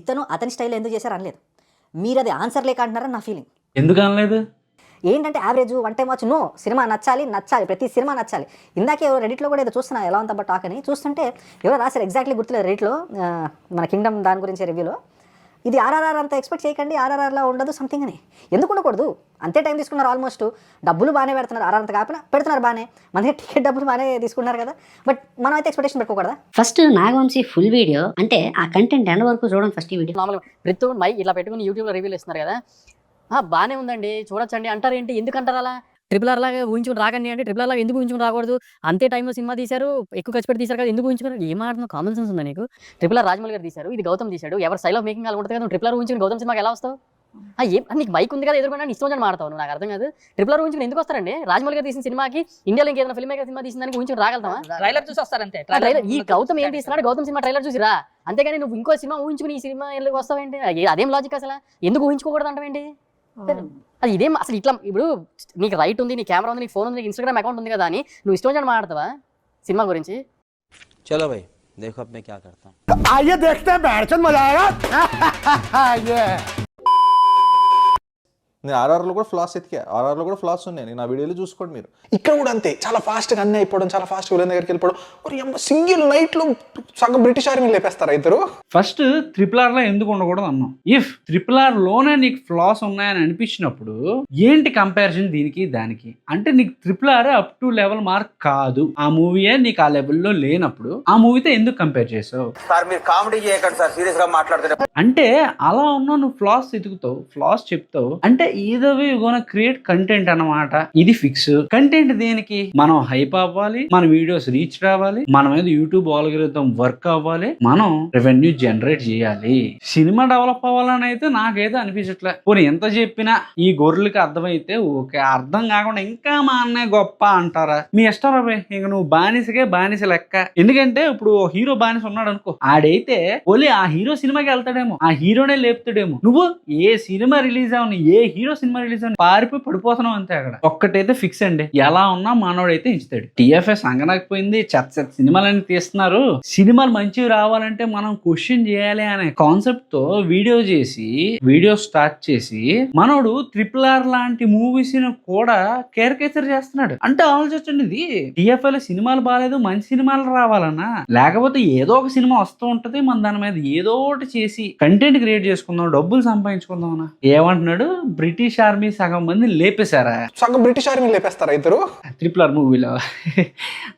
ఇతను అతని స్టైల్లో ఎందుకు చేశారు అనలేదు. మీరు అది ఆన్సర్ లేక అంటున్నారని నా ఫీలింగ్ ఎందుకు అనలేదు? ఏంటంటే average one time watch no cinema నచ్చాలి నచ్చాలి ప్రతి సినిమా నచ్చాలి. ఇందాకే రెడిట్లో కూడా ఏదో చూస్తున్నా ఎలా ఉందా టాక్ అని. చూస్తుంటే ఎవరో రాశారు ఎగ్జాక్ట్లీ గుర్తులేదు రెడిట్లో మన కింగ్డమ్ దాని గురించి రివ్యూలో ఇది ఆర్ఆర్ఆర్ అంత ఎక్స్పెక్ట్ చేయకండి ఆర్ఆర్ఆర్లా ఉండదు సంథింగ్ అని. ఎందుకు ఉండకూడదు? అంతే టైం తీసుకున్నారు ఆల్మోస్ట్ డబ్బులు బాగానే పెడుతున్నారు ఆర్ఆర్ అంత కాకపోయినా పెడుతున్నారు బాగానే. మన దగ్గర టికెట్ డబ్బులు బాగానే తీసుకున్నారు కదా. బట్ మనం అయితే ఎక్స్పెక్టేషన్ పెట్టుకోకూడదా? ఫస్ట్ నాగవంశీ ఫుల్ వీడియో అంటే ఆ కంటెంట్ ఎండ్ వరకు చూడండి ఫస్ట్ ఈ వీడియో నార్మల్గా ప్రతి మైక్ ఇట్లా పెట్టుకుని యూట్యూబ్లో రివ్యూలు ఇస్తున్నారు కదా. ఆ, బాగానే ఉందండి చూడొచ్చండి. అంటారు ఏంటి? ఎందుకు అంటారు అలా? ట్రిపుల్ ఆర్ లాగా ఊహించుకుని రాకండి అంటే ట్రిపుల్ ఆర్ లాగా ఎందుకు ఊహించుకుని రాకూడదు? అంతే టైంలో సినిమా తీశారు ఎక్కువ ఖర్చు పెట్టి తీశారు కదా ఎందుకు ఊహించుకున్నారు? ఏం ఆడుతున్నా కామన్ సెన్స్ ఉందా నీకు? ట్రిపుల్ ఆర్ రాజమౌళి గారు తీశారు ఇది గౌతమ్ తీశాడు ఎవరు స్టైల్ ఆఫ్ మేకింగ్ అలా ఉంటుంది కదా ట్రిపుల్ ఆర్ ఊహించుకుని గౌతమ్ సినిమాకి ఎలా వస్తావు? ఏం నీకు బైక్ ఉంది కదా ఎదురుకుండా ఇష్టం అని మాడతావు నాకు అర్థం కాదు. ట్రిపుల్ ఆర్ ఊహించుకుని ఎందుకు వస్తారండి? రాజమౌళి గారు తీసిన సినిమాకి ఇండియాలో ఇంకేదైనా ఫిల్మ్ మేకర్ సినిమా తీసిన దానికి ఊహించుకుని రాగలుగుతావా ట్రైలర్ చూసి వస్తారంతే ఆ ట్రైలర్ ఈ గౌతమ్ ఏం తీస్తున్నాడు? గౌతమ్ సినిమా ట్రైలర్ చూసిరా అంతేగాని నువ్వు ఇంకో సినిమా ఊహించుకుని ఈ సినిమా వస్తావేంటి అదేం లాజిక్ అసలు? ఎందుకు ఊహించుకోకూడదు అంటావేంటి? అది ఇదేం అసలు ఇట్లా ఇప్పుడు నీకు రైట్ ఉంది నీ కెమెరా ఉంది నీకు ఫోన్ ఉంది నీకు ఇన్స్టాగ్రామ్ అకౌంట్ ఉంది కదా అని నువ్వు ఇష్టం వచ్చినట్టు మాట్లాడతావా సినిమా గురించి चलो भाई देखो अब मैं क्या करता हूँ आइए देखते हैं बैठचंद मजा आएगा ये నేను ఆర్ఆర్లో కూడా ఫ్లాస్ ఎతికా. ఆర్ఆర్లో కూడా ఫ్లాస్ ఉన్నాయి. నేను నా వీడియోలో చూసుకోండి మీరు. ఇక్కడ కూడా అంతే. చాలా ఫాస్ట్గా అన్నీ అయిపోవడం చాలా ఫాస్ట్గా విలన్ దగ్గరికి వెళ్ళిపోవడం. మరి సింగిల్ నైట్లో సగం బ్రిటిష్ ఆర్మీ లేపేస్తారా ఇద్దరు? ఫస్ట్ ట్రిపుల్ ఆర్లో ఎందుకు ఉండకూడదు అన్నాం. ఇఫ్ ట్రిపుల్ ఆర్లోనే నీకు ఫ్లాస్ ఉన్నాయని అనిపించినప్పుడు ఏంటి కంపారిజన్ దీనికి దానికి? అంటే నీకు triple R up to level mark కాదు. ఆ మూవీయే నీకు ఆ లెవెల్లో లేనప్పుడు ఆ మూవీతో ఎందుకు కంపేర్ చేసావు? సార్ మీరు కామెడీ చేయకండి సార్. సీరియస్గా మాట్లాడుతున్నారు అంటే అలా ఉన్నా నువ్వు ఫ్లాస్ ఎతుకుతావు ఫ్లాస్ చెప్తావు. అంటే ఈదవి గోన క్రియేట్ కంటెంట్ అన్నమాట. ఇది ఫిక్స్ కంటెంట్ దేనికి? మనం హైప్ అవ్వాలి మన వీడియోస్ రీచ్ రావాలి మన మీద యూట్యూబ్ ఆల్గరిథం వర్క్ అవ్వాలి మనం రెవెన్యూ జనరేట్ చేయాలి. సినిమా డెవలప్ అవ్వాలని అయితే నాకైతే అనిపించట్లే. పోనీ ఎంత చెప్పినా ఈ గొర్రెలకి అర్థమైతే ఓకే అర్థం కాకుండా ఇంకా మా అన్నయ్య గొప్ప అంటారా? మీ ఇష్టం రాబోయ్ ఇంక నువ్వు బానిసకే బానిస లెక్క. ఎందుకంటే ఇప్పుడు హీరో బానిస ఉన్నాడు అనుకో ఆడైతే ఓలీ ఆ హీరో సినిమాకి వెళ్తాడేమో ఆ హీరోనే లేపుతాడేమో. నువ్వు ఏ సినిమా రిలీజ్ అవును ఏ హీరో సినిమా రిలీజ్ అని పారిపోయి పడిపోతున్నాం అంతే అక్కడ. ఒక్కటైతే ఫిక్స్ అండి. ఎలా ఉన్నా మానవుడైతే ఇస్తాడు టీఎఫ్ఎస్ అంగనకపోయింది చెత్త చెత్త సినిమాలన్నీ తీస్తున్నారు. సినిమాలు మంచివి రావాలంటే మనం క్వశ్చన్ చేయాలి అనే కాన్సెప్ట్తో వీడియో చేసి వీడియో స్టార్ట్ చేసి మనోడు ట్రిపుల్ ఆర్ లాంటి మూవీస్ కూడా కేర్కేచర్ చేస్తున్నాడు. అంటే ఆలోచించండి ఇది. టిఎఫ్ఎల్ సినిమాలు బాగాలేదు మంచి సినిమాలు రావాలన్నా. లేకపోతే ఏదో ఒక సినిమా వస్తూ ఉంటది మన దాని మీద ఏదో ఒకటి చేసి కంటెంట్ క్రియేట్ చేసుకుందాం డబ్బులు సంపాదించుకుందాం అన్న. ఏమంటున్నాడు? బ్రిటిష్ ఆర్మీ సగం మంది లేపేశారా? సగం బ్రిటిష్ ఆర్మీ లేపేస్తారా ఇద్దరు? ట్రిపుల్ ఆర్ మూవీలో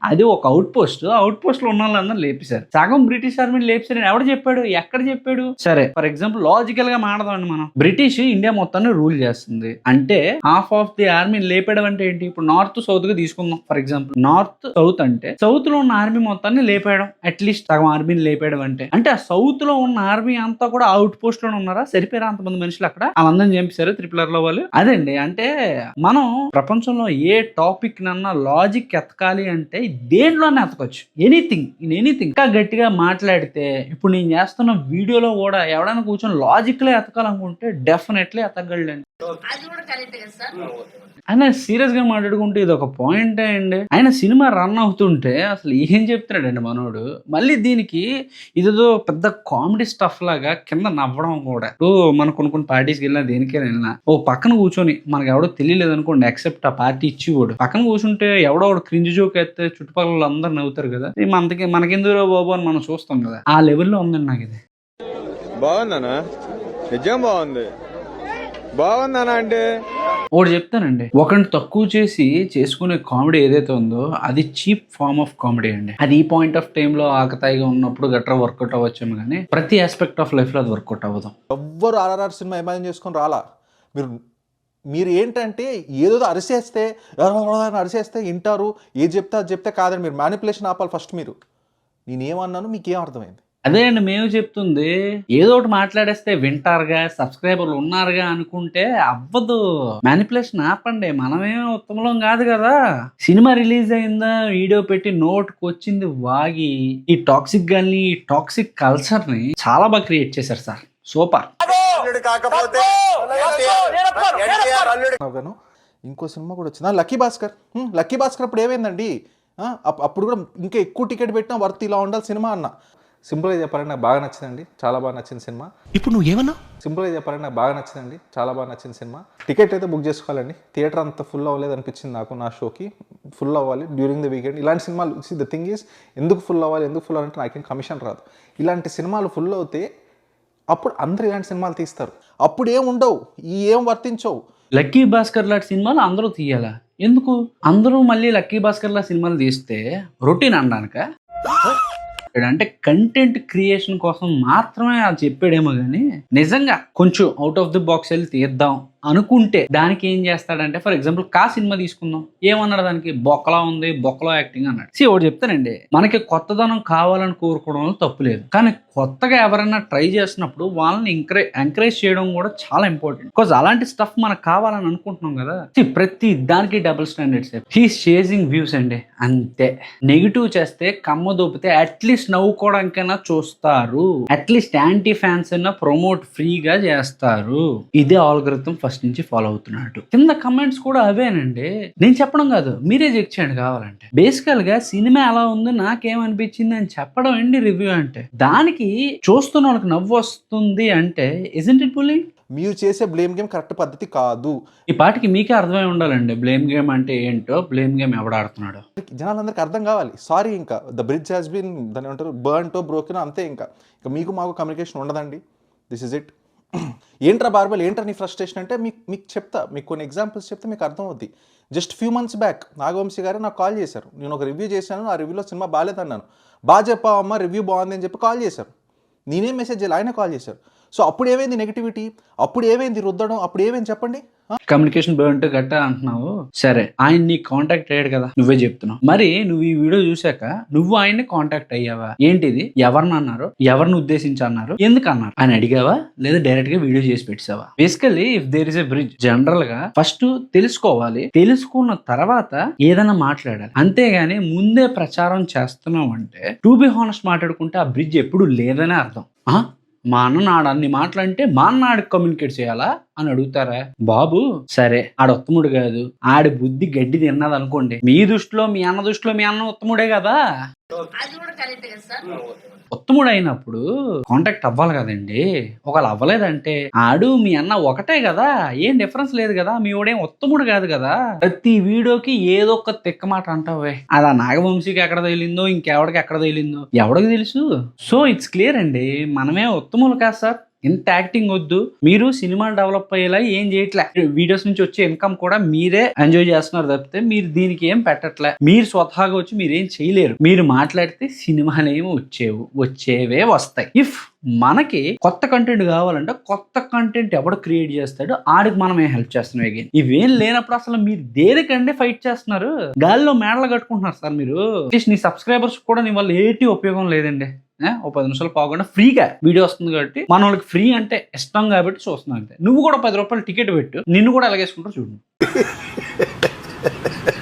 అది ఒక అవుట్ పోస్ట్ అవుట్ పోస్ట్లో ఉన్న వాళ్ళందరూ లేపేశారు. సగం బ్రిటిష్ ఆర్మీని లేపేశారని ఎవడు చెప్పాడు? ఎక్కడ చెప్పాడు? సరే ఫర్ ఎగ్జాంపుల్ లాజికల్గా మాడదామండి మనం. బ్రిటిష్ ఇండియా మొత్తాన్ని రూల్ చేస్తుంది. అంటే హాఫ్ ఆఫ్ ది ఆర్మీని లేపేయడం అంటే ఏంటి? ఇప్పుడు నార్త్ సౌత్గా తీసుకుందాం ఫర్ ఎగ్జాంపుల్ నార్త్ సౌత్ అంటే సౌత్లో ఉన్న ఆర్మీ మొత్తాన్ని లేపేయడం. అట్లీస్ట్ సగం ఆర్మీని లేపేయడం అంటే. అంటే ఆ సౌత్లో ఉన్న ఆర్మీ అంతా కూడా అవుట్ పోస్ట్లో ఉన్నారా? సరిపోయారా అంతమంది మనుషులు అక్కడ? వాళ్ళందరిని చంపేశారు త్రిపుల్ లో వాళ్ళు? అదండి. అంటే మనం ప్రపంచంలో ఏ టాపిక్ నన్నా లాజిక్ ఎతకాలి అంటే దేంట్లోనే ఎతకొచ్చు. ఎనీథింగ్ ఇన్ ఎనీథింగ్ ఇంకా గట్టిగా మాట్లాడితే ఇప్పుడు నేను చేస్తున్న వీడియోలో కూడా ఎవడైనా కూర్చొని లాజిక్లే ఎతకాలనుకుంటే డెఫినెట్లీ ఎతకగలండి ఆయన సీరియస్గా మాట్లాడుకుంటే ఇది ఒక పాయింట్ అండి. ఆయన సినిమా రన్ అవుతుంటే అసలు ఏం చెప్తున్నాడండి మనోడు? మళ్ళీ దీనికి ఇదేదో పెద్ద కామెడీ స్టఫ్ లాగా కింద నవ్వడం కూడా. ఇప్పుడు మనం కొన్ని కొన్ని పార్టీస్కి వెళ్ళినా దేనికైనా వెళ్ళినా ఓ పక్కన కూర్చొని మనకు ఎవడో తెలియలేదు అనుకోండి ఎక్సెప్ట్ ఆ పార్టీ ఇచ్చివాడు. పక్కన కూర్చుంటే ఎవడో ఒకడు క్రింజ్ జోక్ అయితే చుట్టుపక్కల అందరు నవ్వుతారు కదా. మనకి మనకెందుకు బాబు అని మనం చూస్తాం కదా. ఆ లెవెల్లో ఉందండి నాకు ఇది. బాగుందనా నిజం బాగుంది. బాగుందనా అంటే? ఒకటి చెప్తానండి. ఒకరిని తక్కువ చేసి చేసుకునే కామెడీ ఏదైతే ఉందో అది చీప్ ఫార్మ్ ఆఫ్ కామెడీ అండి. అది ఈ పాయింట్ ఆఫ్ టైంలో ఆకతాయిగా ఉన్నప్పుడు గట్రా వర్కౌట్ అవ్వచ్చేమో కానీ ప్రతి ఆస్పెక్ట్ ఆఫ్ లైఫ్లో అది వర్కౌట్ అవ్వదు. ఎవ్వరు ఆర్ఆర్ఆర్ సినిమా ఇమాజిన్ చేసుకొని రాలా? మీరు మీరు ఏంటంటే ఏదో అరిసేస్తే అరిసేస్తే వింటారు ఏది చెప్తే అది చెప్తే కాదండి. మీరు మ్యానిపులేషన్ ఆపాలి ఫస్ట్ మీరు. నేనేమన్నాను మీకేం అర్థమైంది? అదే అండి మేము చెప్తుంది ఏదో ఒకటి మాట్లాడేస్తే వింటారుగా సబ్స్క్రైబర్లు ఉన్నారుగా అనుకుంటే అవ్వదు. మ్యానిపులేషన్ ఆపండి మనమేం ఉత్తమలం కాదు కదా. సినిమా రిలీజ్ అయిందా వీడియో పెట్టి నోట్కి వచ్చింది వాగి ఈ టాక్సిక్ గాని ఈ టాక్సిక్ కల్చర్ని చాలా బాగా క్రియేట్ చేశారు సార్. సూపర్ ఇంకో సినిమా కూడా వచ్చింది? లక్కీ భాస్కర్ హ్మ్, లక్కీ భాస్కర్ అప్పుడు ఏమైందండి? అప్పుడు కూడా ఇంకా ఎక్కువ టికెట్ పెట్టినా వర్త్ ఇలా ఉండాలి సినిమా అన్న. సింపుల్గా చెప్పాలంటే నాకు బాగా నచ్చిందండి. చాలా బాగా నచ్చింది సినిమా. ఇప్పుడు నువ్వు ఏమన్నా? సింపుల్గా చెప్పాలంటే నాకు బాగా నచ్చిందండి. చాలా బాగా నచ్చింది సినిమా. టికెట్ అయితే బుక్ చేసుకోవాలండి. థియేటర్ అంత ఫుల్ అవ్వలేదు అనిపించింది నాకు నా షోకి ఫుల్ అవ్వాలి డ్యూరింగ్ ద వీకెండ్ ఇలాంటి సినిమాలు ద థింగ్ ఈస్ ఎందుకు ఫుల్ అవ్వాలి ఎందుకు ఫుల్ అవ్వాలంటే నాకేం కమిషన్ రాదు. ఇలాంటి సినిమాలు ఫుల్ అవుతే అప్పుడు అందరు ఇలాంటి సినిమాలు తీస్తారు. అప్పుడు ఏం ఉండవు. ఈ ఏం వర్తించవు. లక్కీ భాస్కర్ లాంటి సినిమాలు అందరూ తీయాలా? ఎందుకు? అందరూ మళ్ళీ లక్కీ భాస్కర్ లా సినిమాలు తీస్తే రొటీన్ అనడానిక? అంటే కంటెంట్ క్రియేషన్ కోసం మాత్రమే అది చెప్పాడేమో కానీ నిజంగా కొంచెం అవుట్ ఆఫ్ ది బాక్స్ వెళ్ళి తీద్దాం. అనుకుంటే దానికి ఏం చేస్తాడంటే ఫర్ ఎగ్జాంపుల్ కా సినిమా తీసుకుందాం. ఏమన్నాడు దానికి? బొక్కలా ఉంది బొక్కలో యాక్టింగ్ అన్నాడు. సి ఒకటి చెప్తానండి మనకి కొత్తదనం కావాలని కోరుకోవడంలో తప్పు లేదు. కానీ కొత్తగా ఎవరైనా ట్రై చేసినప్పుడు వాళ్ళని ఎంకరేజ్ ఎంకరేజ్ చేయడం కూడా చాలా ఇంపార్టెంట్ బికాజ్ అలాంటి స్టఫ్ మనకు కావాలని అనుకుంటున్నాం కదా. ప్రతి దానికి double standards he's chasing views అండి. అంతే. నెగిటివ్ చేస్తే కమ్మ దోపితే అట్లీస్ట్ నవ్వుకోవడానికైనా చూస్తారు. అట్లీస్ట్ యాంటీ ఫ్యాన్స్ అయినా ప్రమోట్ ఫ్రీగా చేస్తారు. ఇదే ఆల్గరిథం ఫస్ట్ నుంచి ఫాలో అవుతున్నాడు. కింద కమెంట్స్ కూడా అవేనండి. నేను చెప్పడం కాదు మీరే చెక్ చేయండి కావాలంటే. బేసికల్గా సినిమా ఎలా ఉంది నాకేమనిపించింది అని చెప్పడం అండి రివ్యూ అంటే. దానికి చూస్తున్న వాళ్ళకి నవ్వు వస్తుంది అంటే ఇజెంట్ ఇట్ బుల్లింగ్ మీరు చేసే బ్లేమ్ గేమ్ కరెక్ట్ పద్ధతి కాదు. ఈ పాటికి మీకే అర్థమై ఉండాలండి. బ్లేమ్ గేమ్ అంటే ఏంటో బ్లేమ్ గేమ్ ఎవడ ఆడుతున్నాడు? జనాలందరికీ అర్థం కావాలి. సారీ ఇంకా ద బ్రిడ్జ్ హ్యాస్ బీన్ దాని ఏమంటారు బర్న్తో బ్రోకెన్ అంతే ఇంకా. ఇంకా మీకు మాకు కమ్యూనికేషన్ ఉండదండి. దిస్ ఇస్ ఇట్ ఏంట్రా బార్బల్? ఏంట్రా నీ ఫ్రస్ట్రేషన్ అంటే మీకు మీకు చెప్తా. మీకు కొన్ని ఎగ్జాంపుల్స్ చెప్తే మీకు అర్థం అవుద్ది just few months back Nagavamsi గారు నాకు కాల్ చేశారు. నేను ఒక రివ్యూ చేశాను ఆ రివ్యూలో సినిమా బాగాలేదన్నాను బాగా చెప్పావమ్మా రివ్యూ బాగుంది అని చెప్పి కాల్ చేశారు. నేనేం మెసేజ్ చేయాలి? ఆయన కాల్ చేశారు. సో అప్పుడు ఏమైంది నెగిటివిటీ అప్పుడు ఏమైంది రుద్దడం? అప్పుడు ఏమైంది చెప్పండి? కమ్యూనికేషన్ బాగుంటే గట్ట అంటున్నావు. సరే ఆయన నీ కాంటాక్ట్ అయ్యాడు కదా నువ్వే చెప్తున్నావు. మరి నువ్వు ఈ వీడియో చూసాక నువ్వు ఆయన్ని కాంటాక్ట్ అయ్యావా? ఏంటిది? ఎవరిని అన్నారు? ఎవరిని ఉద్దేశించి అన్నారు? ఎందుకు అన్నారు? ఆయన అడిగావా? లేదా డైరెక్ట్గా వీడియో చేసి పెట్టావా basically if there is a bridge జనరల్గా ఫస్ట్ తెలుసుకోవాలి. తెలుసుకున్న తర్వాత ఏదైనా మాట్లాడాలి. అంతేగాని ముందే ప్రచారం చేస్తున్నావు అంటే టు బి హానెస్ట్ మాట్లాడుకుంటే ఆ బ్రిడ్జ్ ఎప్పుడు లేదనే అర్థం. మా అన్ననాడు అన్ని మాటలంటే మా అన్న ఆడికి కమ్యూనికేట్ చేయాలా అని అడుగుతారా? బాబు సరే ఆడ ఉత్తముడు కాదు. ఆడి బుద్ధి గడ్డి తిన్నది అనుకోండి మీ దృష్టిలో మీ అన్న దృష్టిలో మీ అన్న ఉత్తముడే కదా? ఉత్తముడు అయినప్పుడు కాంటాక్ట్ అవ్వాలి కదండి. ఒకవేళ అవ్వలేదంటే ఆడు మీ అన్న ఒకటే కదా ఏం డిఫరెన్స్ లేదు కదా మీ వాడేం ఉత్తముడు కాదు కదా. ప్రతి వీడియోకి ఏదో ఒక తిక్క మాట అంటావే. అది ఆ నాగవంశీకి ఎక్కడ తగిలిందో ఇంకెవడికి ఎక్కడ తగిలిందో. ఎవడికి తెలుసు? సో ఇట్స్ క్లియర్ అండి. మనమే ఉత్తములు కాదు సార్. ఇంత యాక్టింగ్ వద్దు. మీరు సినిమా డెవలప్ అయ్యేలా ఏం చేయట్లే. వీడియోస్ నుంచి వచ్చే ఇన్కమ్ కూడా మీరే ఎంజాయ్ చేస్తున్నారు తప్పితే మీరు దీనికి ఏం పెట్టట్లే. మీరు స్వతహాగా వచ్చి మీరు ఏం చేయలేరు. మీరు మాట్లాడితే సినిమాలు ఏమి వచ్చేవు వచ్చేవే వస్తాయి. ఇఫ్ మనకి కొత్త కంటెంట్ కావాలంటే కొత్త కంటెంట్ ఎవడు క్రియేట్ చేస్తాడో ఆడికి మనం ఏం హెల్ప్ చేస్తున్నాం అగైన్ ఇవేం లేనప్పుడు అసలు మీరు దేనికంటే ఫైట్ చేస్తున్నారు? గాల్లో మేడలు కట్టుకుంటున్నారు సార్ మీరు. నీ సబ్స్క్రైబర్స్ కూడా నీ వల్ల ఏటి ఉపయోగం లేదండి. ఓ పది నిమిషాలు పోకుండా ఫ్రీగా వీడియో వస్తుంది కాబట్టి మన వాళ్ళకి ఫ్రీ అంటే ఇష్టం కాబట్టి చూస్తున్నాం అంతే. నువ్వు కూడా పది రూపాయలు టికెట్ పెట్టు. నిన్ను కూడా ఎలాగేసుకుంటారు చూడు.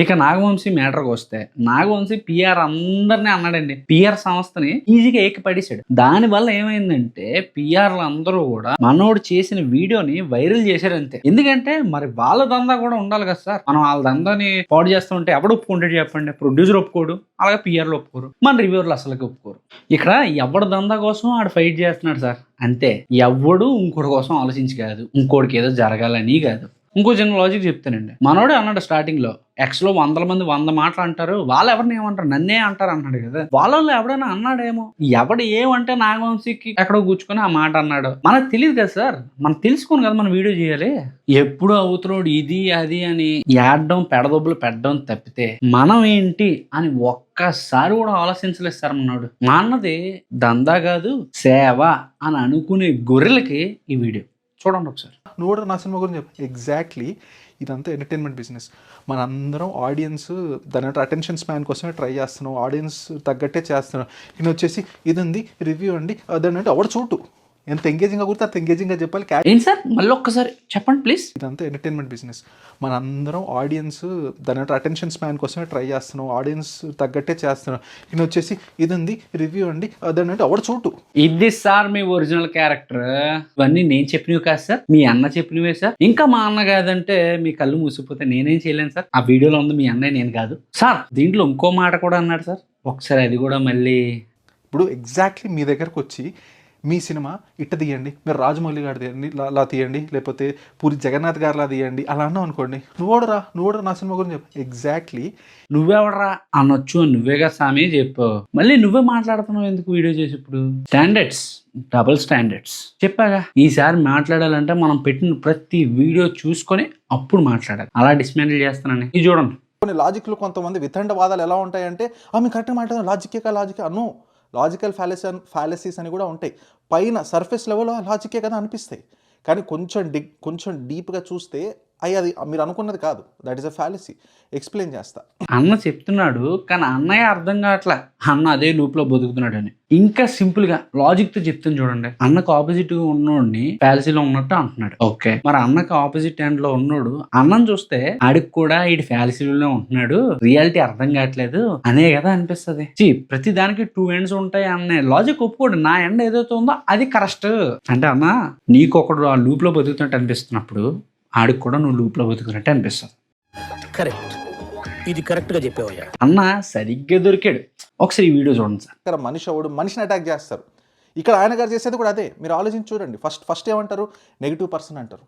ఇక నాగవంశీ మ్యాటర్కి వస్తే నాగవంశీ పిఆర్ అందరినీ అన్నాడండి. పిఆర్ సంస్థని ఈజీగా ఏకిపడేశాడు. దాని వల్ల ఏమైందంటే పిఆర్లు అందరూ కూడా మనోడు చేసిన వీడియోని వైరల్ చేశారు అంతే ఎందుకంటే మరి వాళ్ళ దందా కూడా ఉండాలి కదా సార్. మనం వాళ్ళ దందాని పాడు చేస్తుంటే ఎవడు ఒప్పుకుంటాడు చెప్పండి? ప్రొడ్యూసర్ ఒప్పుకోడు అలాగే పిఆర్లు ఒప్పుకోరు. మన రివ్యూర్లు అసలుకి ఒప్పుకోరు. ఇక్కడ ఎవడి దందా కోసం ఆడు ఫైట్ చేస్తున్నాడు సార్? అంతే. ఎవడు ఇంకోటి కోసం ఆలోచించి కాదు. ఇంకోటికి ఏదో జరగాలని కాదు. ఇంకో చిన్న లాజిక్ చెప్తానండి. మనోడే అన్నాడు స్టార్టింగ్లో ఎక్స్లో వందల మంది వంద మాటలు అంటారు వాళ్ళు ఎవరిని ఏమంటారు? నన్నే అంటారు అన్నాడు కదా. వాళ్ళలో ఎవడైనా అన్నాడేమో. ఎవడు ఏమంటే నాగవంశీకి ఎక్కడో కూర్చుకొని ఆ మాట అన్నాడు. మనకు తెలియదు కదా సార్. మనం తెలుసుకోను కదా మనం వీడియో చేయాలి. ఎప్పుడు అవుతున్నాడు ఇది అది అని ఏడడం పెడదొబ్బులు పెట్టడం తప్పితే మనం ఏంటి అని ఒక్కసారి కూడా ఆలోచించలేదు సార్ మనోడు. మా అన్నది దందా కాదు సేవ అని అనుకునే గొర్రెలకి ఈ వీడియో. చూడండి ఒకసారి. నువ్వు కూడా నా సినిమా గురించి చెప్పు. ఎగ్జాక్ట్లీ ఇదంతా ఎంటర్టైన్మెంట్ బిజినెస్ మన అందరం ఆడియన్స్ దాని అటెన్షన్ స్పాన్ కోసమే ట్రై చేస్తున్నాం. ఆడియన్స్ తగ్గట్టే చేస్తున్నాం. ఈయన వచ్చేసి ఇది ఉంది రివ్యూ అండి దాని అంటే ఎవడు చూడు. ఎంత ఎంగేజింగ్గా కుడితే అంత ఎంగేజింగ్గా చెప్పాలి. క్యాచ్ ఏంటి సార్? మళ్ళీ ఒక్కసారి చెప్పండి ప్లీజ్ ఇదంతా ఎంటర్టైన్మెంట్ బిజినెస్ మన అందరం ఆడియన్స్ దాని అటెన్షన్ స్పాన్ కోసమే ట్రై చేస్తున్నాం. ఆడియన్స్ తగ్గట్టే చేస్తున్నాం. ఈయన వచ్చేసి ఇది ఉంది రివ్యూ అండి. అదని అంటే ఎవడు చూడు. ఇది సార్ మీ ఒరిజినల్ క్యారెక్టర్ ఇవన్నీ నేను చెప్పినవి కాదు సార్. మీ అన్న చెప్పినవే సార్. ఇంకా మా అన్న కాదంటే మీ కళ్ళు మూసిపోతే నేనేం చేయలేను సార్. ఆ వీడియోలో ఉంది మీ అన్నయ్య నేను కాదు. సార్ దీంట్లో ఇంకో మాట కూడా అన్నాడు సార్. ఒకసారి అది కూడా మళ్ళీ ఇప్పుడు ఎగ్జాక్ట్లీ మీ దగ్గరకు వచ్చి మీ సినిమా ఇట్ట తీయండి మీరు రాజమౌళి గారు తీయండి లా- తీయండి లేకపోతే పూరి జగన్నాథ్ గారిలా తీయండి అలా అన్నావు అనుకోండి నువ్వోడరా నువ్వోడరా నా సినిమా గురించి చెప్పు. ఎగ్జాక్ట్లీ నువ్వెవడరా అనొచ్చు అని నువ్వేగా సామి చెప్పు. మళ్ళీ నువ్వే మాట్లాడుతున్నావు ఎందుకు వీడియో చేసి ఇప్పుడు? స్టాండర్డ్స్ డబుల్ స్టాండర్డ్స్ చెప్పాగా ఈసారి మాట్లాడాలంటే మనం పెట్టిన ప్రతి వీడియో చూసుకొని అప్పుడు మాట్లాడాలి. అలా డిస్మాండిల్ చేస్తానని. ఇది చూడండి. కొన్ని లాజిక్లు కొంతమంది వితండవాదాలు ఎలా ఉంటాయంటే ఆ మేము కరెక్ట్గా మాట్లాడదాం లాజికే కా లాజిక్ అను లాజికల్ ఫ్యాలసీ ఫ్యాలసీస్ అని కూడా ఉంటాయి. పైన సర్ఫేస్ లెవెల్లో లాజికే కదా అనిపిస్తాయి. కానీ కొంచెం డి కొంచెం డీప్గా చూస్తే అయ్యి అది మీరు అనుకున్నది కాదు. That is a fallacy explain చేస్తా. అన్న చెప్తున్నాడు కానీ అన్నయ్య అర్థం కావట్లే. అన్న అదే లూప్లో బతుకుతున్నాడు అని ఇంకా సింపుల్గా లాజిక్తో చెప్తాను చూడండి. అన్నకు ఆపోజిట్గా ఉన్నోడిని ఫ్యాలసీలో ఉన్నట్టు అంటున్నాడు. ఓకే మరి అన్నకు ఆపోజిట్ ఎండ్లో ఉన్నోడు అన్నం చూస్తే ఆడికి కూడా ఈడు ఫ్యాలసీలోనే ఉంటున్నాడు. రియాలిటీ అర్థం కావట్లేదు. అనే కదా అనిపిస్తుంది. చి ప్రతి దానికి టూ ఎండ్స్ ఉంటాయి అనే లాజిక్ ఒప్పుకోడు. నా ఎండ్ ఏదైతే ఉందో అది కరెక్ట్ అంటే అన్న నీకు ఒకడు ఆ లూప్లో బతుకుతున్నట్టు అనిపిస్తున్నప్పుడు ఆడికి కూడా నువ్వు లూప్లో బతుకుతున్నట్టు అనిపిస్తుంది. కరెక్ట్. ఇది కరెక్ట్గా చెప్పావయ్యా. అన్న సరిగ్గా దొరికాడు. ఒకసారి ఈ వీడియో చూడండి సార్. ఇక్కడ మనిషి అవడు మనిషిని అటాక్ చేస్తారు. ఇక్కడ ఆయన గారు చేసేది కూడా అదే. మీరు ఆలోచించి చూడండి. ఫస్ట్ ఫస్ట్ ఏమంటారు? నెగిటివ్ పర్సన్ అంటారు.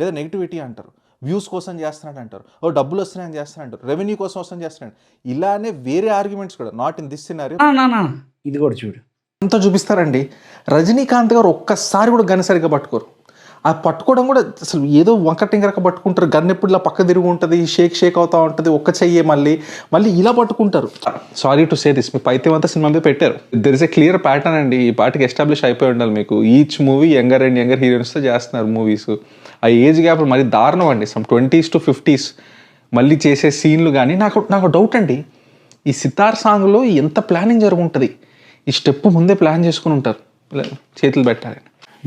లేదా నెగిటివిటీ అంటారు. వ్యూస్ కోసం చేస్తున్నాడు అంటారు. ఓ డబ్బులు వస్తున్నాయని చేస్తున్నాడు అంటారు. రెవెన్యూ కోసం వస్తాయని చేస్తున్నాడు ఇలానే వేరే ఆర్గ్యుమెంట్స్ కూడా. నాట్ ఇన్ దిస్ సినారీ ఇది కూడా చూడు. అంతా చూపిస్తారండి. రజనీకాంత్ గారు ఒక్కసారి కూడా గన్ సరిగ్గా పట్టుకోరు. ఆ పట్టుకోవడం కూడా అసలు ఏదో వంకటింకరక పట్టుకుంటారు. గన్ ఎప్పుడు ఇలా పక్క తిరిగి ఉంటుంది షేక్ షేక్ అవుతా ఉంటుంది ఒక్క చెయ్యే మళ్ళీ. మళ్ళీ ఇలా పట్టుకుంటారు. సారీ టు సే దిస్ మీ పైత్యం అంతా సినిమా మీద పెట్టారు. There is a clear pattern అండి. ఈ పాటకి ఎస్టాబ్లిష్ అయిపోయి ఉండాలి మీకు. Each movie younger and younger హీరోయిన్స్తో చేస్తున్నారు మూవీస్ ఆ ఏజ్ గ్యాప్ మరి దారుణం అండి. సమ్ ట్వంటీస్ టు ఫిఫ్టీస్ మళ్ళీ చేసే సీన్లు కానీ నాకు నాకు డౌట్ అండి. ఈ సితార్ సాంగ్లో ఎంత ప్లానింగ్ జరుగుంటుంది? ఈ స్టెప్ ముందే ప్లాన్ చేసుకుని ఉంటారు. చేతులు పెట్టాలని.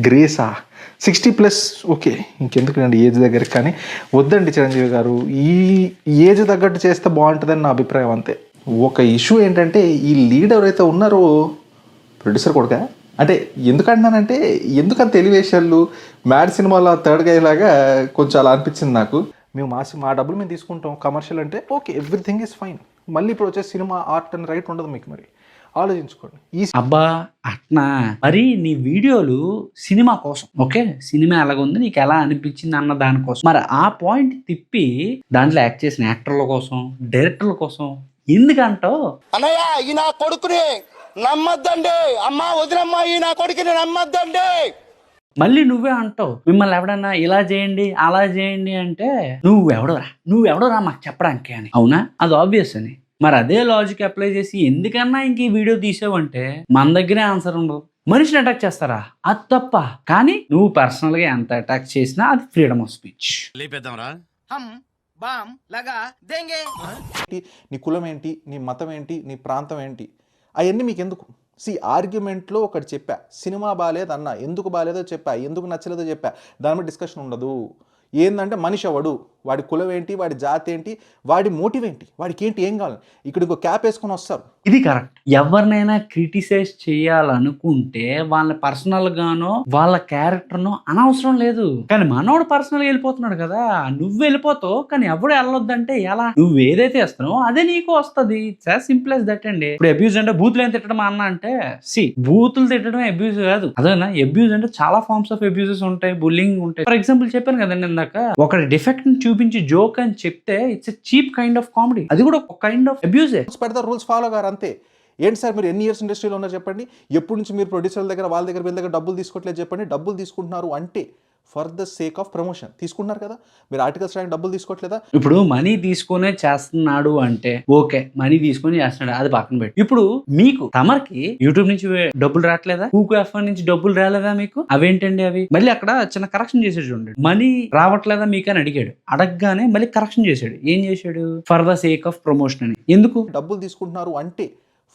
గ్రేసా సిక్స్టీ ప్లస్ ఓకే ఇంకెందుకండి ఏజ్ దగ్గరికి కానీ వద్దండి చిరంజీవి గారు. ఈ ఏజ్ తగ్గట్టు చేస్తే బాగుంటుందని నా అభిప్రాయం అంతే. ఒక ఇష్యూ ఏంటంటే ఈ లీడర్ అయితే ఉన్నారో ప్రొడ్యూసర్ కొడుక? అంటే ఎందుకంటున్నానంటే ఎందుకంత తెలివేషాలు మ్యాడ్ సినిమాలో థర్డ్గా లాగా కొంచెం అలా అనిపించింది నాకు. మేము మా సి- మా డబ్బులు మేము తీసుకుంటాం. కమర్షియల్ అంటే ఓకే ఎవ్రీథింగ్ ఈజ్ ఫైన్ మళ్ళీ ఇప్పుడు వచ్చే సినిమా ఆర్ట్ అండ్ రైట్ ఉండదు మీకు మరి. ఆలోచించుకోండి. ఈ అబ్బా అట్నా? మరి నీ వీడియోలు సినిమా కోసం ఓకే? సినిమా ఎలాగుంది? నీకు ఎలా అనిపించింది అన్న దానికోసం మరి ఆ పాయింట్ తిప్పి దాంట్లో యాక్ట్ చేసిన యాక్టర్ల కోసం డైరెక్టర్ల కోసం ఎందుకంటావు? అన్నయ్య ఈ నా కొడుకుని నమ్మద్దండి. అమ్మా వదినమ్మా ఈ నా కొడుకుని నమ్మద్దండి. మళ్ళీ నువ్వే అంటావు మిమ్మల్ని ఎవడన్నా ఇలా చేయండి అలా చేయండి అంటే నువ్వు ఎవడరా నువ్వు ఎవడరా మాకు చెప్పడానికి అని. అవునా? అది ఆబ్వియస్ అని. మరి అదే లాజిక్ అప్లై చేసి ఎందుకన్నా ఇంక ఈ వీడియో తీసావంటే మన దగ్గరే ఆన్సర్ ఉండదు. మనిషిని అటాక్ చేస్తారా? అది తప్ప. కానీ నువ్వు పర్సనల్గా ఎంత అటాక్ చేసినా అది ఫ్రీడమ్ ఆఫ్ స్పీచ్ లేపేద్దాంరా. బామ్ లగా దేంగే. ఏంటి? నీ కులం ఏంటి? నీ మతం ఏంటి? నీ ప్రాంతం ఏంటి? అవన్నీ మీకు ఎందుకు సి ఆర్గ్యుమెంట్లో ఒకటి చెప్పా. సినిమా బాగాలేదు అన్న. ఎందుకు బాగాలేదో చెప్పా. ఎందుకు నచ్చలేదో చెప్పా. దాని మీద డిస్కషన్ ఉండదు. ఏంటంటే మనిషి ఎవడు? వాడి కులం ఏంటి వాడి జాతి ఏంటి వాడి మోటివ్ ఏంటి వాడికి ఏంటి ఏం కావాలి? ఇక్కడ ఇంకో క్యాప్ వేసుకొని వస్తారు. ఇది కరెక్ట్ ఎవరినైనా క్రిటిసైజ్ చేయాలనుకుంటే వాళ్ళ పర్సనల్ గానో వాళ్ళ క్యారెక్టర్ నో అనవసరం లేదు. కానీ మనోడు పర్సనల్ వెళ్ళిపోతున్నాడు కదా. నువ్వు వెళ్ళిపోతావు కానీ ఎవడు వెళ్ళొద్దంటే ఎలా? నువ్వు ఏదైతే వేస్తున్నావో అదే నీకు వస్తుంది. సింపుల్ as దట్ అండి. ఇప్పుడు అబ్యూజ్ అంటే బూతులు ఏం తిట్టడం అన్న అంటే సి బూతులు తిట్టడం అబ్యూజ్ కాదు. అదేనా అబ్యూజ్ అంటే చాలా ఫార్మ్స్ ఆఫ్ అబ్యూజెస్ ఉంటాయి బుల్లింగ్ ఉంటాయి. ఫర్ ఎగ్జాంపుల్ చెప్పాను కదండి ఇందాక ఒక డిఫెక్ట్ చూపి చూపించి జోక్ అని చెప్తే it's cheap kind of comedy అది కూడా ఒక కైండ్ ఆఫ్ అబ్యూజే రూల్స్ పెడతారు రూల్స్ ఫాలో గారు అంతే. ఏంటి సార్ మీరు ఎన్ని ఇయర్స్ ఇండస్ట్రీలో ఉన్నారు చెప్పండి? ఎప్పటి నుంచి మీరు ప్రొడ్యూసర్ల దగ్గర వాళ్ళ దగ్గర వీళ్ళ దగ్గర డబ్బులు తీసుకోవట్లేదు చెప్పండి? డబ్బులు తీసుకుంటున్నారు అంటే for the sake of promotion. తీసుకుంటున్నారు కదా? మీరు ఆర్టికల్స్ రాయడానికి డబ్బులు తీసుకోవట్లేదా? ఇప్పుడు మనీ తీసుకునే చేస్తున్నాడు అంటే ఓకే మనీ తీసుకొని చేస్తున్నాడు అది పక్కన పెట్టి. ఇప్పుడు మీకు తమర్కి యూట్యూబ్ నుంచి డబ్బులు రావట్లేదా? కూకు ఎఫ్ నుంచి డబ్బులు రాలేదా మీకు? అవేంటండి అవి? మళ్ళీ అక్కడ చిన్న కరెక్షన్ చేసాడు చూడండి. మనీ రావట్లేదా మీకు అని అడిగాడు. అడగగానే మళ్ళీ కరెక్షన్ చేశాడు ఏం చేశాడు for the sake of promotion అని. ఎందుకు? డబ్బులు తీసుకుంటున్నారు అంటే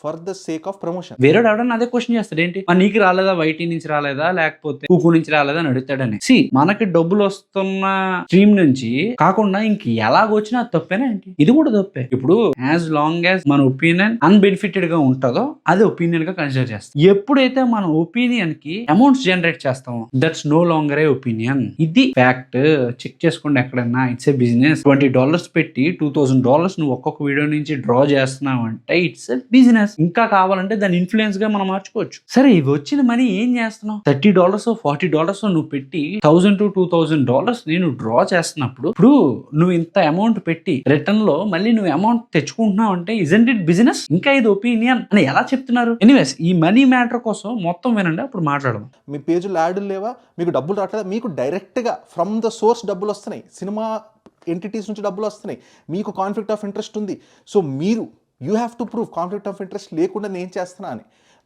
for the sake of promotion. వేరే ఎవడన్నా అదే క్వశ్చన్ చేస్తాడు ఏంటి? నీకు రాలేదా? వైటీ నుంచి రాలేదా? లేకపోతే కూకు నుంచి రాలేదా? అని అడుగుతాడని సి మనకి డబ్బులు వస్తున్న స్ట్రీమ్ నుంచి కాకుండా ఇంక ఎలాగొచ్చినా అది తప్పేనా ఏంటి? ఇది కూడా తప్పే. ఇప్పుడు యాజ్ లాంగ్ యాజ్ మన ఒపీనియన్ అన్బెనిఫిటెడ్గా ఉంటుందో అది ఒపీనియన్గా కన్సిడర్ చేస్తాం. ఎప్పుడైతే మన ఒపీనియన్కి అమౌంట్స్ జనరేట్ చేస్తామో that's no longer a opinion ఇది ఫ్యాక్ట్ చెక్ చేసుకోండి ఎక్కడైనా. It's a business twenty dollars పెట్టి టూ థౌసండ్ డాలర్స్ నువ్వు ఒక్కొక్క వీడియో నుంచి డ్రా చేస్తున్నావు అంటే ఇట్స్ ఎ బిజినెస్ ఇంకా కావాలంటే దాని ఇన్ఫ్లుయెన్స్గా మనం మార్చుకోవచ్చు. సరే ఇవి వచ్చిన మనీ ఏం చేస్తున్నావు? థర్టీ డాలర్స్ ఫార్టీ డాలర్స్ నువ్వు పెట్టి thousand to two thousand dollars నేను డ్రా చేస్తున్నప్పుడు ఇప్పుడు నువ్వు ఇంత అమౌంట్ పెట్టి రిటర్న్లో మళ్ళీ నువ్వు అమౌంట్ తెచ్చుకుంటున్నావు అంటే ఇజెంట్ ఇట్ బిజినెస్ ఇంకా ఇది ఒపీనియన్ అని ఎలా చెప్తున్నారు? ఎనీవేస్ ఈ మనీ మ్యాటర్ కోసం మొత్తం వినండి అప్పుడు మాట్లాడదాం. మీ పేజీలు యాడ్లు లేవా? మీకు డబ్బులు రావట్లేదా? మీకు డైరెక్ట్గా ఫ్రమ్ ద సోర్స్ డబ్బులు వస్తున్నాయి. సినిమా ఎంటిటీస్ నుంచి డబ్బులు వస్తున్నాయి. మీకు కాన్ఫ్లిక్ట్ ఆఫ్ ఇంట్రెస్ట్ ఉంది. సో మీరు you have to prove conflict of interest లేకుండా నేను చేస్తున్నా అని.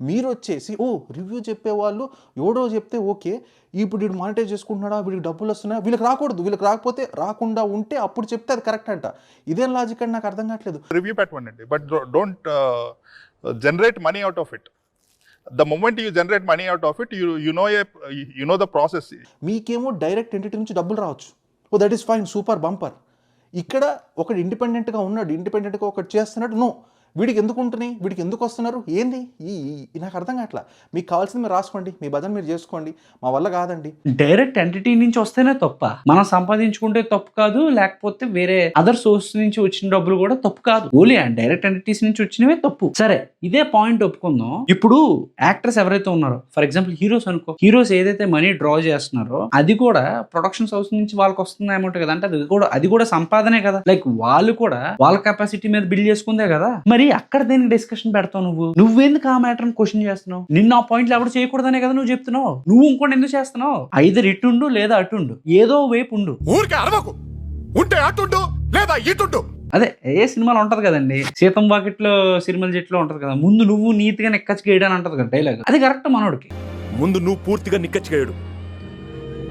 మీరు వచ్చేసి ఓ రివ్యూ చెప్పేవాళ్ళు ఎవడో చెప్తే ఓకే ఇప్పుడు వీడు మానిటైజ్ చేసుకుంటున్నాడా వీడికి డబ్బులు వస్తున్నాయా? వీళ్ళకి రాకూడదు. వీళ్ళకి రాకపోతే రాకుండా ఉంటే అప్పుడు చెప్తే అది కరెక్ట్ అంట. ఇదేం లాజిక్ అని నాకు అర్థం కావట్లేదు. Review పెట్టమండి. But don't generate money out of it the moment you generate money out of it you you know a you know the process మీకేమో డైరెక్ట్ ఎంటిటీ నుంచి డబ్బులు రావచ్చు. ఓ that is fine super bumper ఇక్కడ ఒకడు ఇండిపెండెంట్గా ఉన్నాడు ఇండిపెండెంట్గా ఒకటి చేస్తున్నాడు నో వీడికి ఎందుకు ఉంటున్నాయి? వీడికి ఎందుకు వస్తున్నారు? ఏంది? ఈ నాకు అర్థం కావట్లా. మీకు కావాల్సింది మీరు రాసుకోండి. మీ భజన మీరు చేసుకోండి. మా వల్ల కాదండి. డైరెక్ట్ ఎంటిటీ నుంచి వస్తేనే తప్ప మనం సంపాదించుకుంటే తప్పు కాదు లేకపోతే వేరే అదర్ సోర్స్ నుంచి వచ్చిన డబ్బులు కూడా తప్పు కాదు. ఓన్లీ డైరెక్ట్ ఎంటిటీస్ నుంచి వచ్చినవే తప్పు. సరే ఇదే పాయింట్ ఒప్పుకుందాం. ఇప్పుడు యాక్టర్స్ ఎవరైతే ఉన్నారో ఫర్ ఎగ్జాంపుల్ హీరోస్ అనుకో హీరోస్ ఏదైతే మనీ డ్రా చేస్తున్నారో అది కూడా ప్రొడక్షన్స్ హౌస్ నుంచి వాళ్ళకి వస్తుంది అమౌంట్ కదా. అంటే అది కూడా అది కూడా సంపాదనే కదా. లైక్ వాళ్ళు కూడా వాళ్ళ కెపాసిటీ మీద బిల్డ్ చేసుకుందే కదా. మరి అక్కడ దేనికి డిస్కషన్ పెడతావు నువ్వు? నువ్వెందుకు ఆ మ్యాటర్ క్వశ్చన్ చేస్తున్నావు? నిన్న ఆ పాయింట్లు ఎవరు చేయకూడదనే కదా నువ్వు చెప్తున్నావు? నువ్వు ఇంకోటి ఎందుకు చేస్తున్నావు? ఐదర్ ఇటుండు లేదా అటుండు ఏదో వైపు ఉండు. ఊరికే అరవకు. ఉంటే అటుండు లేదా ఇటుండు అదే ఏ సినిమాలో ఉంటది కదండి? సీతం వాకిట్లో సినిమాల చెట్లో ఉంటది కదా? ముందు నువ్వు నీతిగా నెక్కచ్చి గేయడం అంటది కదా డైలాగ్ అది కరెక్ట్ మనోడికి. ముందు నువ్వు పూర్తిగా నిక్కచ్చిగాడు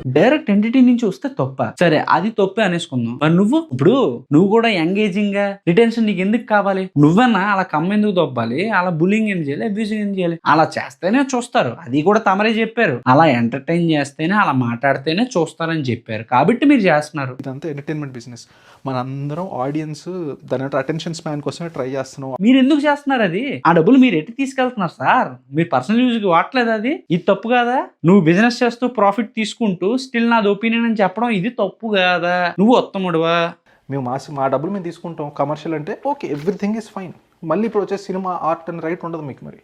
డైరెక్ట్ ఎంటిటీ నుంచి వస్తే తప్ప. సరే అది తప్పే అనేసుకుందాం. మరి నువ్వు? ఇప్పుడు నువ్వు కూడా ఎంగేజింగ్గా రిటెన్షన్ నీకు ఎందుకు కావాలి? నువ్వన్నా అలా కమ్మ ఎందుకు దొబ్బాలి? అలా బులింగ్ ఏం చేయాలి? అబ్యూజింగ్ ఏం చేయాలి? అలా చేస్తేనే చూస్తారు. అది కూడా తమరే చెప్పారు. అలా ఎంటర్టైన్ చేస్తేనే అలా మాట్లాడితేనే చూస్తారని చెప్పారు. కాబట్టి మీరు చేస్తున్నారు. ఇదంతా ఎంటర్టైన్మెంట్ బిజినెస్ మనందరం ఆడియన్స్ దాని అటెన్షన్ స్పాన్ కోసమే ట్రై చేస్తున్నాం. మీరు ఎందుకు చేస్తున్నారు అది? ఆ డబ్బులు మీరు ఎట్టి తీసుకెళ్తున్నారు సార్? మీరు పర్సనల్ యూజ్కి వాడలేదు అది? ఇది తప్పు కాదా? నువ్వు బిజినెస్ చేస్తూ ప్రాఫిట్ తీసుకుంటూ స్టిల్ నాది ఒపీనియన్ అని చెప్పడం ఇది తప్పు కాదా? నువ్వు ఉత్తముడువా? మేము మా మా డబ్బులు మేము తీసుకుంటాం. కమర్షియల్ అంటే ఓకే ఎవ్రీథింగ్ ఈజ్ ఫైన్. మళ్ళీ ఇప్పుడు వచ్చే సినిమా ఆర్ట్ అండ్ రైట్ ఉండదు మీకు మరి.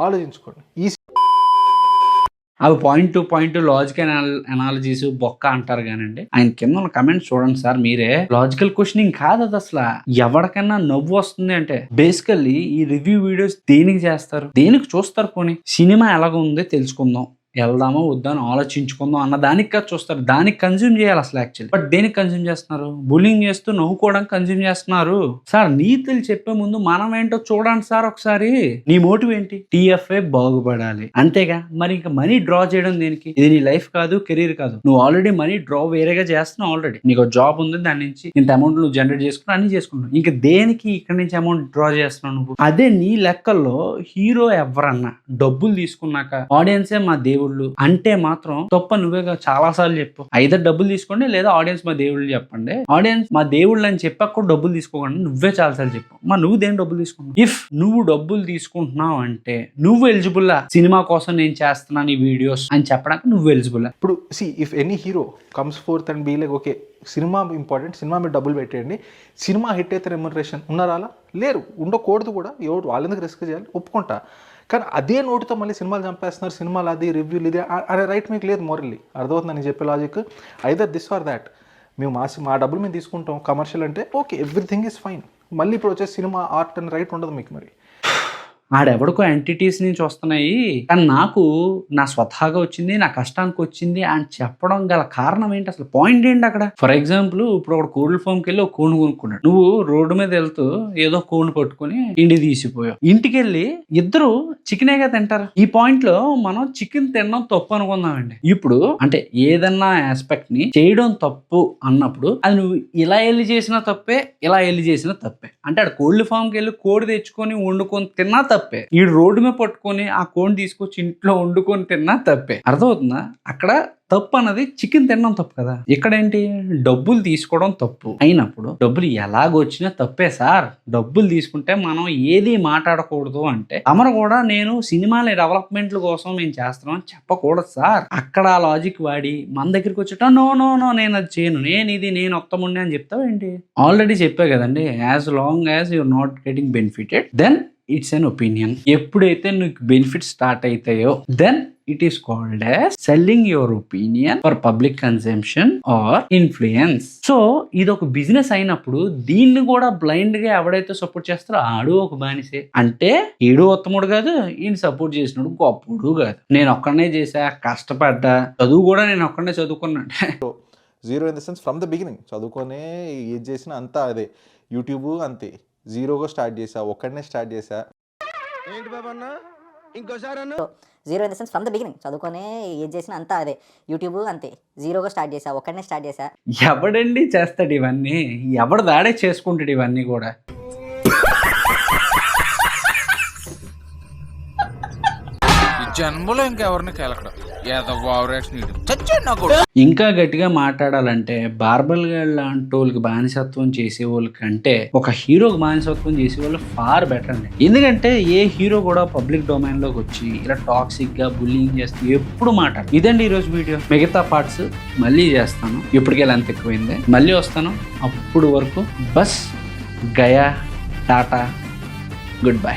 ఆలోచించుకోండి. ఈ అవి point to point logical analogies బొక్క అంటారు కానండి. ఆయన కింద ఉన్న కమెంట్స్ చూడండి సార్ మీరే. లాజికల్ క్వశ్చనింగ్ కాదు అది అసలు. ఎవరికైనా నవ్వు వస్తుంది అంటే బేసికల్లీ ఈ రివ్యూ వీడియోస్ దేనికి చేస్తారు? దేనికి చూస్తారు పోనీ? సినిమా ఎలాగ ఉందో తెలుసుకుందాం. వెళ్దామో వద్దా అని ఆలోచించుకుందాం అన్న దానికి కాదు చూస్తారు. దానికి కన్జ్యూమ్ చేయాలి అసలు యాక్చువల్లీ బట్ దేనికి కన్జ్యూమ్ చేస్తున్నారు? బులింగ్ చేస్తూ నవ్వుకోవడానికి కన్జ్యూమ్ చేస్తున్నారు. సార్ నీతులు చెప్పే ముందు మనం ఏంటో చూడండి సార్ ఒకసారి. నీ మోటివ్ ఏంటి? టీఎఫ్ఏ బాగుపడాలి. అంతేగా? మరి ఇంకా మనీ డ్రా చేయడం దేనికి? ఇది నీ లైఫ్ కాదు కెరీర్ కాదు. నువ్వు ఆల్రెడీ మనీ డ్రా వేరేగా చేస్తున్నావు ఆల్రెడీ నీకు జాబ్ ఉంది దాని నుంచి ఇంత అమౌంట్ నువ్వు జనరేట్ చేసుకుని అన్ని చేసుకున్నావు ఇంకా దేనికి ఇక్కడ నుంచి అమౌంట్ డ్రా చేస్తున్నావు నువ్వు? అదే నీ లెక్కల్లో హీరో ఎవరన్నా డబ్బులు తీసుకున్నాక ఆడియన్సే మా దేవుడు దేవుళ్ళు. అంటే మాత్రం తప్ప నువ్వేగా చాలా సార్లు చెప్పు. ఐదర్ డబ్బులు తీసుకోండి లేదా ఆడియన్స్ మా దేవుళ్ళు చెప్పండి. ఆడియన్స్ మా దేవుళ్ళు అని చెప్పాక కూడా డబ్బులు తీసుకోకండి నువ్వే చాలా సార్లు చెప్పు. మా నువ్వు దేని డబ్బులు తీసుకున్నావు ఇఫ్ నువ్వు డబ్బులు తీసుకుంటున్నావు అంటే నువ్వు ఎలిజిబుల్ సినిమా కోసం నేను చేస్తున్నాను ఈ వీడియోస్ అని చెప్పడానికి నువ్వు ఎలిజిబుల్ ఇప్పుడు see if any hero comes forth and be like okay cinema important సినిమా మీద డబ్బులు పెట్టేయండి. సినిమా హిట్ అయితే రెమ్యునరేషన్ ఉన్నారా అలా లేరు. ఉండకూడదు కూడా. ఎవరు వాళ్ళెందుకు రిస్క్ చేయాలి? ఒప్పుకుంటా. కానీ అదే నోటితో మళ్ళీ సినిమాలు చంపేస్తున్నారు సినిమాలు అది రివ్యూలు ఇది. అదే రైట్ మీకు లేదు మోరల్లీ అర్థమవుతుంది నేను చెప్పే logic either this or that మేము మా మా డబ్బులు మేము తీసుకుంటాం. కమర్షియల్ అంటే ఓకే ఎవ్రీథింగ్ ఈజ్ ఫైన్ మళ్ళీ ఇప్పుడు వచ్చే సినిమా ఆర్ట్ అండ్ రైట్ ఉండదు మీకు మరి. ఆడెవడికో ఎంటిటీస్ నుంచి వస్తున్నాయి. కానీ నాకు నా స్వతహాగా వచ్చింది నా కష్టానికి వచ్చింది అని చెప్పడం గల కారణం ఏంటి? అసలు పాయింట్ ఏంటి అక్కడ? ఫర్ ఎగ్జాంపుల్ ఇప్పుడు ఒక కోల్డ్ ఫామ్కి వెళ్ళి ఒక కోణు కొనుక్కున్నాడు. నువ్వు రోడ్డు మీద వెళ్తూ ఏదో కోణు పట్టుకుని ఇంటికి తీసిపోయావు. ఇంటికి వెళ్ళి ఇద్దరు చికెనేగా తింటారు? ఈ పాయింట్లో మనం చికెన్ తినడం తప్పు అనుకుందామండి. ఇప్పుడు అంటే ఏదన్నా ఆస్పెక్ట్ని చేయడం తప్పు అన్నప్పుడు అది నువ్వు ఇలా వెళ్ళి చేసినా తప్పే ఇలా వెళ్ళి చేసినా తప్పే. అంటే ఆడ కోల్డ్ ఫామ్కి వెళ్ళి కోడి తెచ్చుకొని వండుకొని తిన్నా తప్పే. తప్పే. ఈ రోడ్డు మీద పట్టుకొని ఆ కోడిని తీసుకొచ్చి ఇంట్లో వండుకొని తిన్నా తప్పే. అర్థమవుతుందా? అక్కడ తప్పు అన్నది చికెన్ తినడం తప్పు కదా. ఇక్కడ ఏంటి డబ్బులు తీసుకోవడం తప్పు. అయినప్పుడు డబ్బులు ఎలాగొచ్చినా తప్పే సార్. డబ్బులు తీసుకుంటే మనం ఏది మాట్లాడకూడదు అంటే అమర కూడా నేను సినిమాల డెవలప్మెంట్ల కోసం మేము చేస్తున్నాం అని చెప్పకూడదు సార్. అక్కడ ఆ లాజిక్ వాడి మన దగ్గరికి వచ్చేట నో నో నో నేను అది చేయను. నేను ఇది నేను ఉత్తముండే అని చెప్తావు ఏంటి ఆల్రెడీ చెప్పా కదండి as long as you're not getting benefited then it's an opinion ఎప్పుడైతే నీకు బెనిఫిట్ స్టార్ట్ అవుతాయో then it is called as selling your opinion for public consumption or influence so ఇది ఒక బిజినెస్ అయినప్పుడు దీన్ని కూడా బ్లైండ్గా ఎవడైతే సపోర్ట్ చేస్తారో ఆడు ఒక బానిసే. అంటే ఈడు ఉత్తముడు కాదు ఈయన సపోర్ట్ చేసినాడు గొప్పడు కాదు. నేను ఒక్కడనే చేసా కష్టపడ్డా చదువు కూడా నేను ఒక్కడనే చదువుకున్నాను. Zero in the sense from the beginning చదువుకొనే ఏది చేసినా అంతా అదే. యూట్యూబ్ అంతే. జీరోగా స్టార్ట్ చేసా ఒక్కడనే స్టార్ట్ చేసా ఏంటి బాబా ఇంకోసారి అన్న? Zero in the sense from the beginning చదువుకొనే ఏది చేసినా అంతా అదే. యూట్యూబ్ అంతే. జీరోగా స్టార్ట్ చేసా ఒక్కడనే స్టార్ట్ చేసా ఎవడండి చేస్తాడు ఇవన్నీ? ఎవడు దాడే చేసుకుంటాడు ఇవన్నీ కూడా? జన్మలో ఇంకెవరిని కెలకడం? ఇంకా గట్టిగా మాట్లాడాలంటే బార్బల్ గర్ల్ లాంటి వాళ్ళకి బానిసత్వం చేసే వాళ్ళకంటే ఒక హీరోకి బానిసత్వం చేసే వాళ్ళు ఫార్ బెటర్ అండి. ఎందుకంటే ఏ హీరో కూడా పబ్లిక్ డొమైన్లోకి వచ్చి ఇలా టాక్సిక్గా బుల్లింగ్ చేస్తూ ఎప్పుడు మాట ఇదండి ఈరోజు వీడియో. మిగతా పార్ట్స్ మళ్ళీ చేస్తాను. ఇప్పటికే లెంత్ ఎక్కువైంది. మళ్ళీ వస్తాను. అప్పుడు వరకు బస్ గయా టాటా గుడ్ బై